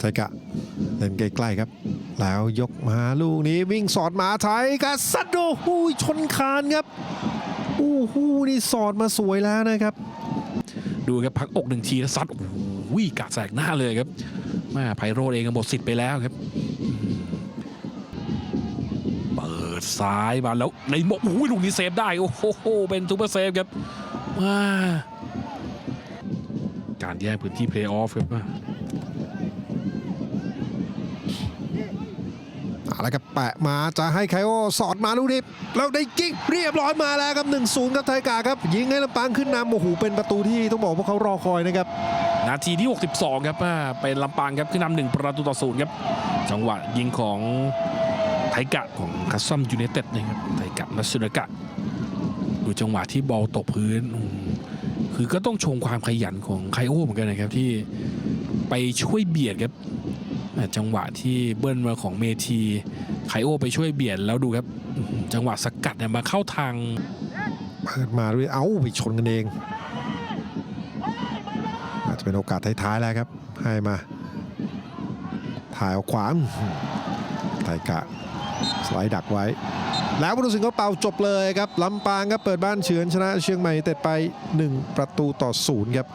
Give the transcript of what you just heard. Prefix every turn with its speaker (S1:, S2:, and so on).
S1: ไทกะเล่นใกล้ๆครับ แล้วยกมาลูกนี้วิ่งสอดมาไทกะซัดโดหูยชนคานครับโอ้โหนี่สอดมาสวยแล้วนะครับ
S2: ดูครับพักอกหนึ่งทีแล้วซัดโอ้โหกาดแสกหน้าเลยครับแม่ไพโรดเองก็หมดสิทธิ์ไปแล้วครับเปิดซ้ายมาแล้วในหมโอ้ยลูกนี้เซฟได้โอ้โหเป็นซูเปอร์เซฟครับว้าการแย่งพื้นที่เพลย์ออฟครับ
S1: เอาละครับแปะมาจะให้ไคโอสอดมาลูกนี้แล้วได้ยิงเรียบร้อยมาแล้วครับ1-0ครับไทกาครับ ยิงให้ลำปางขึ้นนำโอ้โหเป็นประตูที่ต้องบอกว่าเขารอคอยนะครับ
S2: นาทีที่ 62 ครับเป็นลำปางครับขึ้นนำหนึ่งประตูต่อศูนย์ครับจังหวะยิงของไทกะของคัสซัมยูไนเต็ดนะครับไทกะมัสึนากะดูจังหวะที่บอลตกพื้น คือก็ต้องชมความขยันของไคโอเหมือนกันนะครับที่ไปช่วยเบียดครับ จังหวะที่เบิ้ลมาของเมทีไคโอไปช่วยเบียดแล้วดูครับ จังหวะสกัดเนี่ยมาเข้าทาง
S1: เปิดมาด้วยเอ้าไปชนกันเองอาจจะเป็นโอกาสท้ายๆแล้วครับ ให้มา ถ่ายออกขวางไทกะสไลด์ดักไว้ แล้วผู้ตัดสินก็เป่าจบเลยครับลำปางครับเปิดบ้านเฉือนชนะเชียงใหม่เต็ดไป 1 ประตูต่อศูนย์ครับ